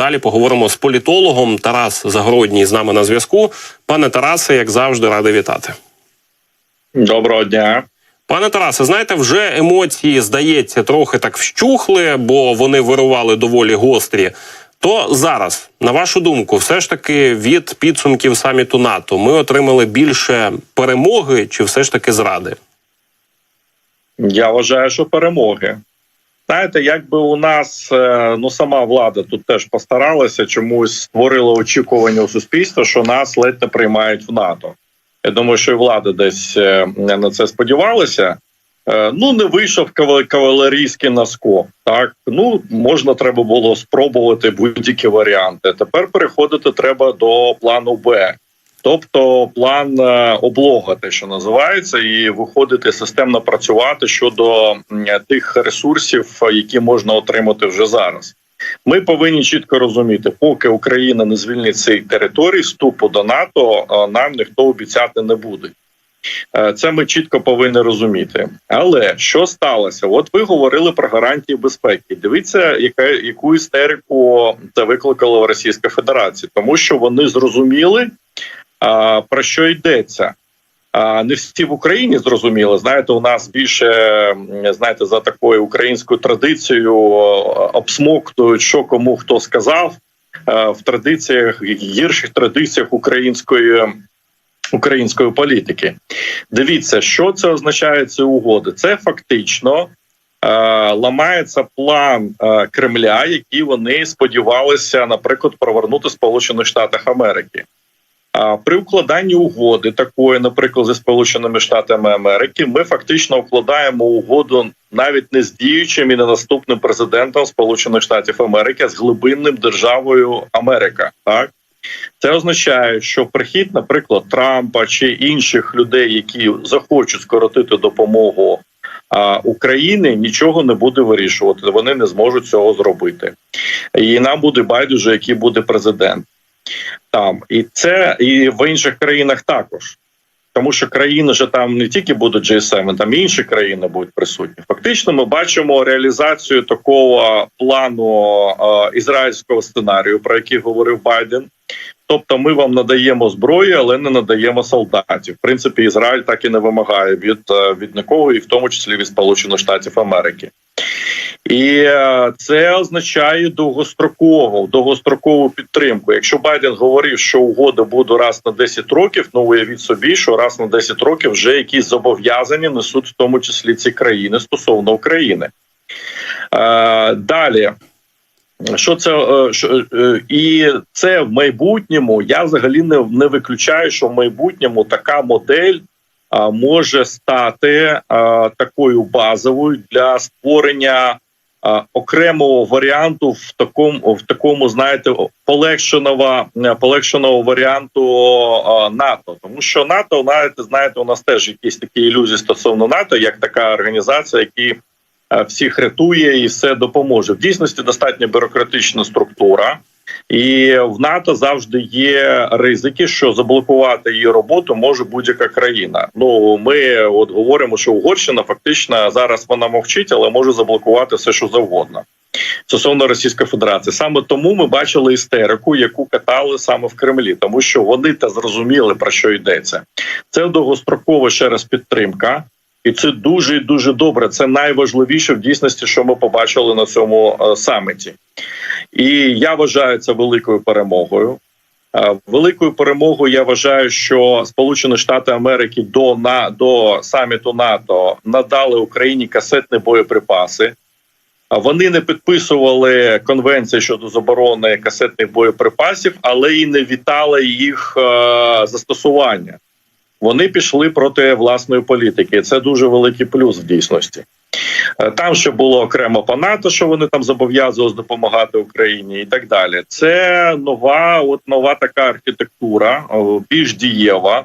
далі поговоримо з політологом Тарас Загородній з нами на зв'язку. Пане Тарасе, як завжди, радий вітати. Доброго дня. Пане Тарасе, знаєте, вже емоції здається трохи так вщухли, бо вони вирували доволі гострі. То зараз, на вашу думку, все ж таки від підсумків саміту НАТО ми отримали більше перемоги чи все ж таки зради? Я вважаю, що перемоги. Знаєте, якби у нас е, ну сама влада тут теж постаралася, чомусь створила очікування у суспільства, що нас ледь не приймають в НАТО. Я думаю, що і влада десь е, на це сподівалася. Е, Ну, не вийшов кавалерійський наскок. Так, ну можна треба було спробувати будь-які варіанти. Тепер переходити треба до плану Б. Тобто план е, облога, те, що називається, і виходити системно працювати щодо тих ресурсів, е, які можна отримати вже зараз. Ми повинні чітко розуміти, поки Україна не звільнить цей територій вступу до НАТО, е, нам ніхто обіцяти не буде. Це ми чітко повинні розуміти. Але що сталося? От ви говорили про гарантії безпеки. Дивіться, яка яку істерику це викликало Російська Федерація, тому що вони зрозуміли, про що йдеться. А, не всі в Україні зрозуміли. Знаєте, у нас більше знаєте за такою українською традицією обсмоктують, що кому хто сказав е, в традиціях гірших традиціях української української політики. Дивіться, що це означає ці угоди. Це фактично е, ламається план е, Кремля, який вони сподівалися, наприклад, провернути Сполучених Штатах Америки. При укладанні угоди такої, наприклад, зі Сполученими Штатами Америки, ми фактично укладаємо угоду навіть не з діючим і не наступним президентом Сполучених Штатів Америки, а з глибинним державою Америка. Так це означає, що прихід, наприклад, Трампа чи інших людей, які захочуть скоротити допомогу а, Україні, нічого не буде вирішувати. Вони не зможуть цього зробити, і нам буде байдуже, який буде президент там, і це і в інших країнах також. Тому що країни ж там не тільки будуть G7, там і інші країни будуть присутні. Фактично, ми бачимо реалізацію такого плану е, ізраїльського сценарію, про який говорив Байден. Тобто, ми вам надаємо зброю, але не надаємо солдатів. В принципі, Ізраїль так і не вимагає від, е, від нікого, і в тому числі від Сполучених Штатів Америки. І е, це означає довгострокову довгострокову підтримку. Якщо Байден говорив, що угода буде раз на 10 років, ну уявіть собі, що раз на 10 років вже якісь зобов'язання несуть в тому числі ці країни стосовно України. Е, далі. Що це е, що, і це в майбутньому? Я взагалі не, не виключаю, що в майбутньому така модель а, може стати а, такою базовою для створення окремого варіанту в такому, в такому, знаєте, полегшеного полегшеного варіанту НАТО, тому що НАТО, знаєте, знаєте, у нас теж якісь такі ілюзії стосовно НАТО, як така організація, які е, всіх рятує і все допоможе. В дійсності достатньо бюрократична структура, і в НАТО завжди є ризики, що заблокувати її роботу може будь-яка країна. Ну ми от говоримо, що Угорщина фактично зараз вона мовчить, але може заблокувати все, що завгодно. Стосовно Російської Федерації, саме тому ми бачили істерику, яку катали саме в Кремлі, тому що вони та зрозуміли про що йдеться. Це довгострокова ще раз підтримка. І це дуже і дуже добре. Це найважливіше в дійсності, що ми побачили на цьому е, саміті. І я вважаю це великою перемогою. Е, Великою перемогою я вважаю, що Сполучені Штати Америки до на до саміту НАТО надали Україні касетні боєприпаси. Вони не підписували конвенцію щодо заборони касетних боєприпасів, але і не вітали їх е, застосування. Вони пішли проти власної політики. Це дуже великий плюс в дійсності. Е, Там ще було окремо по НАТО, що вони там зобов'язувалися допомагати Україні, і так далі. Це нова, от нова така архітектура, більш дієва.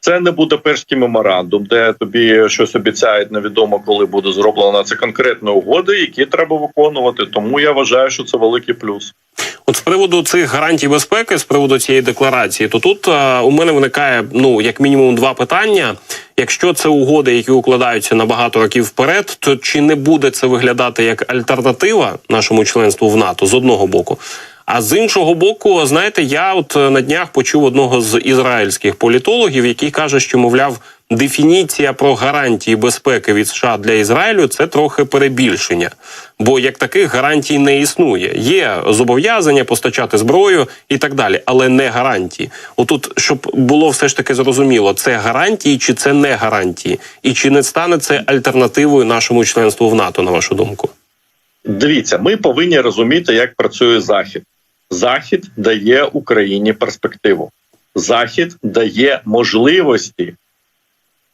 Це не Будапештський меморандум, де тобі щось обіцяють, невідомо коли буде зроблено. Це конкретні угоди, які треба виконувати. Тому я вважаю, що це великий плюс. От з приводу цих гарантій безпеки, з приводу цієї декларації, то тут е, у мене виникає ну як мінімум два питання. Якщо це угоди, які укладаються на багато років вперед, то чи не буде це виглядати як альтернатива нашому членству в НАТО з одного боку? А з іншого боку, знаєте, я от е, на днях почув одного з ізраїльських політологів, який каже, що мовляв. Дефініція про гарантії безпеки від США для Ізраїлю це трохи перебільшення, бо як таких гарантій не існує. Є зобов'язання постачати зброю і так далі, але не гарантії. Отут, щоб було все ж таки зрозуміло, це гарантії чи це не гарантії, і чи не стане це альтернативою нашому членству в НАТО, на вашу думку? Дивіться, ми повинні розуміти, як працює Захід. Захід дає Україні перспективу. Захід дає можливості.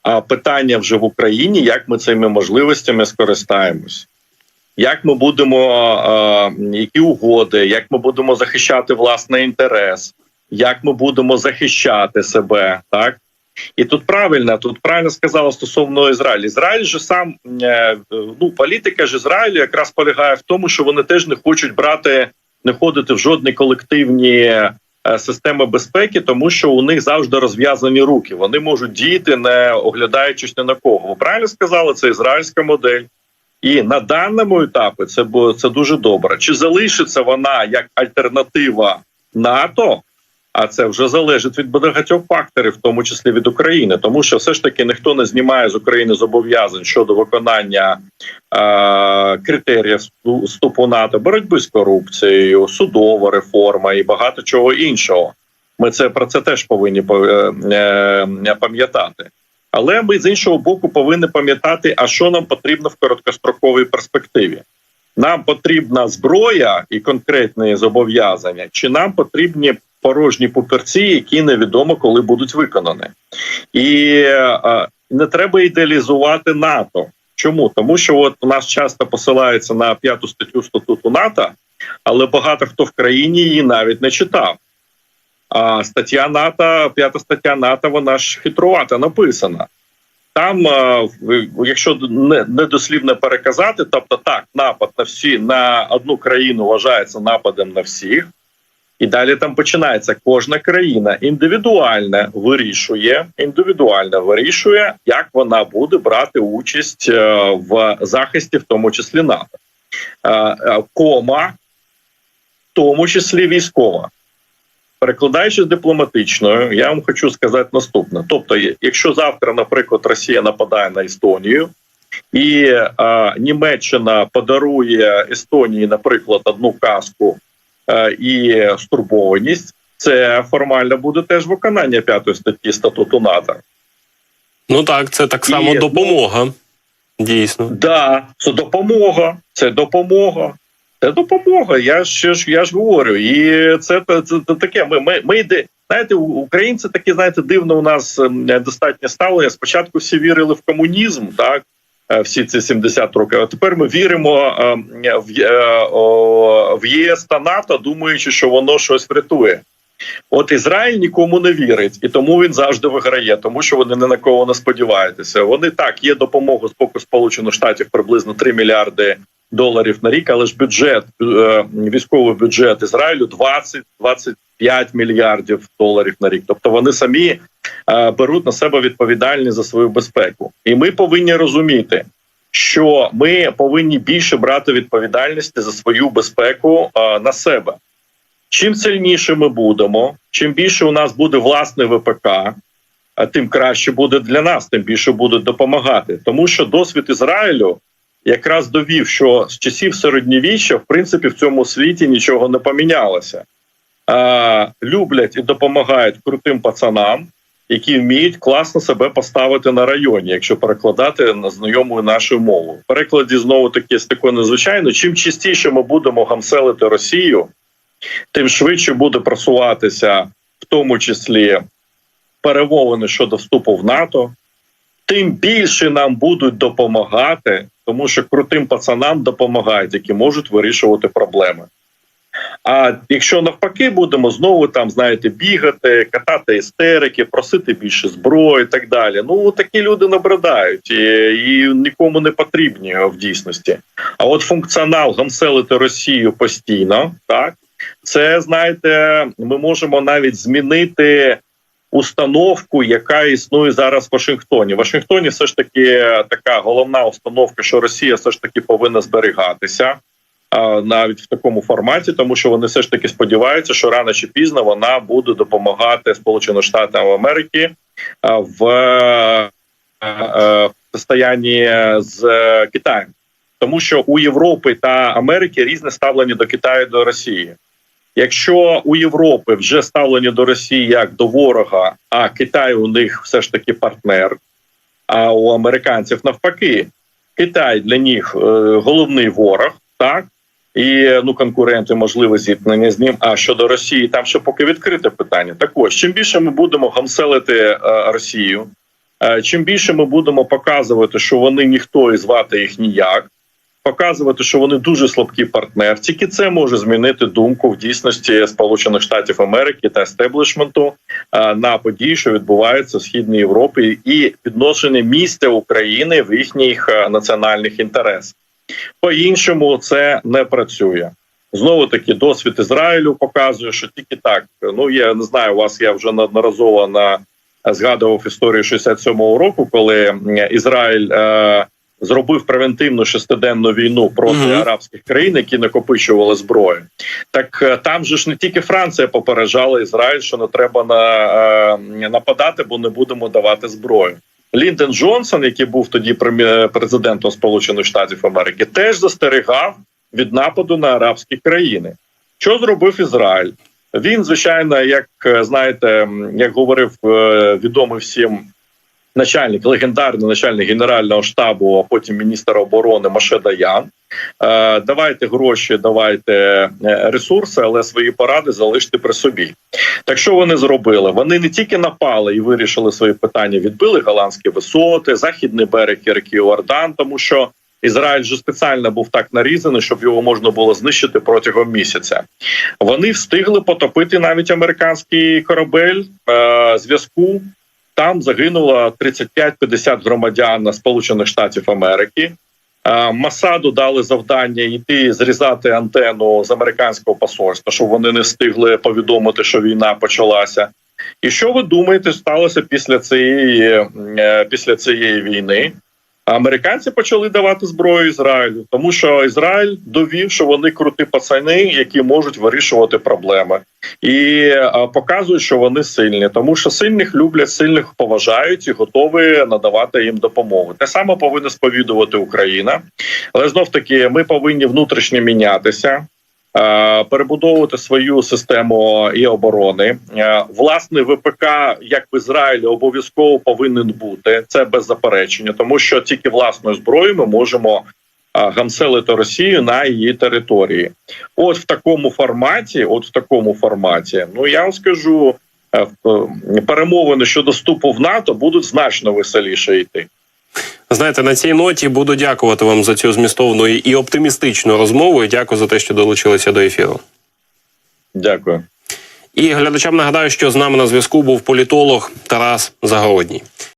А питання вже в Україні, як ми цими можливостями скористаємось, як ми будемо, які угоди, як ми будемо захищати власний інтерес, як ми будемо захищати себе, так і тут правильно, тут правильно сказала стосовно Ізраїлю. Ізраїль же сам е, ну політика ж Ізраїлю якраз полягає в тому, що вони теж не хочуть брати, не ходити в жодні колективні е, системи безпеки, тому що у них завжди розв'язані руки. Вони можуть діяти, не оглядаючись ні на кого. Ви правильно сказали, це ізраїльська модель. І на даному етапі це це дуже добре. Чи залишиться вона як альтернатива НАТО? А це вже залежить від багатьох факторів, в тому числі від України, тому що все ж таки ніхто не знімає з України зобов'язань щодо виконання е- критеріїв вступу НАТО, боротьби з корупцією, судова реформа і багато чого іншого. Ми це про це теж повинні е, е, пам'ятати. Але ми з іншого боку повинні пам'ятати, а що нам потрібно в короткостроковій перспективі. Нам потрібна зброя і конкретні зобов'язання, чи нам потрібні порожні папірці, які невідомо коли будуть виконані, і е, не треба ідеалізувати НАТО. Чому тому, що от нас часто посилається на п'яту статтю статуту НАТО, але багато хто в країні її навіть не читав. А стаття НАТО, п'ята стаття НАТО, вона ж хитрувато написана. Там, е, якщо не, недослівно переказати, тобто так, напад на всі на одну країну вважається нападом на всіх, і далі там починається кожна країна індивідуально вирішує, індивідуально вирішує, як вона буде брати участь е, в захисті, в тому числі НАТО. Е, е, Кома, в тому числі військова. Перекладаючи з дипломатичною, я вам хочу сказати наступне: тобто, якщо завтра, наприклад, Росія нападає на Естонію, і е, Німеччина подарує Естонії, наприклад, одну каску і стурбованість, це формально буде теж виконання п'ятої статті статуту НАТО. Ну так, це так само І- допомога. Дійсно. Да, це допомога. Це допомога. Це допомога. Я ж я ж, я ж говорю. І це, це, це, це таке. Ми, ми, ми йде. Знаєте, українці такі, знаєте, дивно у нас достатньо ставлення. Спочатку всі вірили в комунізм, так е, всі ці 70 років. А тепер ми віримо в, е, о, в ЄС та НАТО, думаючи, що воно щось врятує. От Ізраїль нікому не вірить, і тому він завжди виграє, тому що вони ні на кого не сподіваються. Вони так є допомога з боку Сполучених Штатів приблизно 3 мільярди доларів на рік, але ж бюджет е, військовий бюджет Ізраїлю 20-25 мільярдів доларів на рік. Тобто вони самі е, беруть на себе відповідальність за свою безпеку, і ми повинні розуміти. Що ми повинні більше брати відповідальності за свою безпеку е, на себе. Чим сильніше ми будемо, чим більше у нас буде власне ВПК, а тим краще буде для нас, тим більше будуть допомагати. Тому що досвід Ізраїлю якраз довів, що з часів середньовіччя, в принципі, в цьому світі нічого не помінялося. А, люблять і допомагають крутим пацанам, які вміють класно себе поставити на районі, якщо перекладати на знайомою нашою мовою. В перекладі знову таки з такою незвичайно. Чим частіше ми будемо гамселити Росію, тим швидше буде просуватися, в тому числі перемовини щодо вступу в НАТО, тим більше нам будуть допомагати, тому що крутим пацанам допомагають, які можуть вирішувати проблеми. А якщо навпаки будемо знову там, знаєте, бігати, катати істерики, просити більше зброї і так далі. Ну такі люди набридають і, і нікому не потрібні в дійсності. А от функціонал гамселити Росію постійно, так це знаєте, ми можемо навіть змінити установку, яка існує зараз в Вашингтоні. В Вашингтоні все ж таки така головна установка, що Росія все ж таки повинна зберігатися. навіть в такому форматі, тому що вони все ж таки сподіваються, що рано чи пізно вона буде допомагати Сполученим Штатам Америки в е, з Китаєм, тому що у Європи та Америки різне ставлення до Китаю до Росії. Якщо у Європи вже ставлення до Росії як до ворога, а Китай у них все ж таки партнер, а у американців навпаки, Китай для них е, головний ворог, так і ну конкуренти можливе зіткнення з ним. А щодо Росії, там ще поки відкрите питання. Так ось, чим більше ми будемо гамселити е, Росію, е, чим більше ми будемо показувати, що вони ніхто і звати їх ніяк. Показувати, що вони дуже слабкий партнер, тільки це може змінити думку в дійсності Сполучених Штатів Америки та естеблішменту е, на події, що відбуваються в східній Європі, і відношення місця України в їхніх е, національних інтересах. По іншому це не працює. Знову таки, досвід Ізраїлю показує, що тільки так. Ну я не знаю, у вас я вже неодноразово на згадував історію 67-го року, коли Ізраїль е, зробив превентивну шестиденну війну проти Мгм. арабських країн, які накопичували зброю. Так е, там же ж не тільки Франція попереджала Ізраїль, що не треба на, е, нападати, бо не будемо давати зброю. Ліндон Джонсон, який був тоді президентом Сполучених Штатів Америки, теж застерігав від нападу на арабські країни. Що зробив Ізраїль? Він, звичайно, як е, знаєте, як говорив відомий всім начальник, легендарний начальник генерального штабу, а потім міністр оборони Маше Даян. Е, давайте гроші, давайте е, ресурси, але свої поради залиште при собі. Так що вони зробили? Вони не тільки напали і вирішили свої питання, відбили голландські висоти, західний берег ріки Ордан, тому що Ізраїль же спеціально був так нарізаний, щоб його можна було знищити протягом місяця. Вони встигли потопити навіть американський корабель е, зв'язку. Там загинуло 35-50 громадян Сполучених Штатів Америки. Е, Масаду дали завдання йти зрізати антенну з американського посольства, щоб вони не встигли повідомити, що війна почалася. І що ви думаєте, сталося після цієї, е, після цієї війни? Американці почали давати зброю Ізраїлю, тому що Ізраїль довів, що вони круті пацани, які можуть вирішувати проблеми, і показують, що вони сильні, тому що сильних люблять, сильних поважають і готові надавати їм допомогу. Те саме повинна сповідувати Україна, але знов таки ми повинні внутрішньо мінятися. Е, Перебудовувати свою систему і оборони, Е, власне ВПК, як в Ізраїлі, обов'язково повинен бути це без заперечення, тому що тільки власною зброєю ми можемо гамселити Росію на її території. От в такому форматі, от в такому форматі, ну я вам скажу, е, е, перемовини щодо вступу в НАТО будуть значно веселіше йти. Знаєте, на цій ноті буду дякувати вам за цю змістовну і оптимістичну розмову. І дякую за те, що долучилися до ефіру. Дякую. І глядачам нагадаю, що з нами на зв'язку був політолог Тарас Загородній.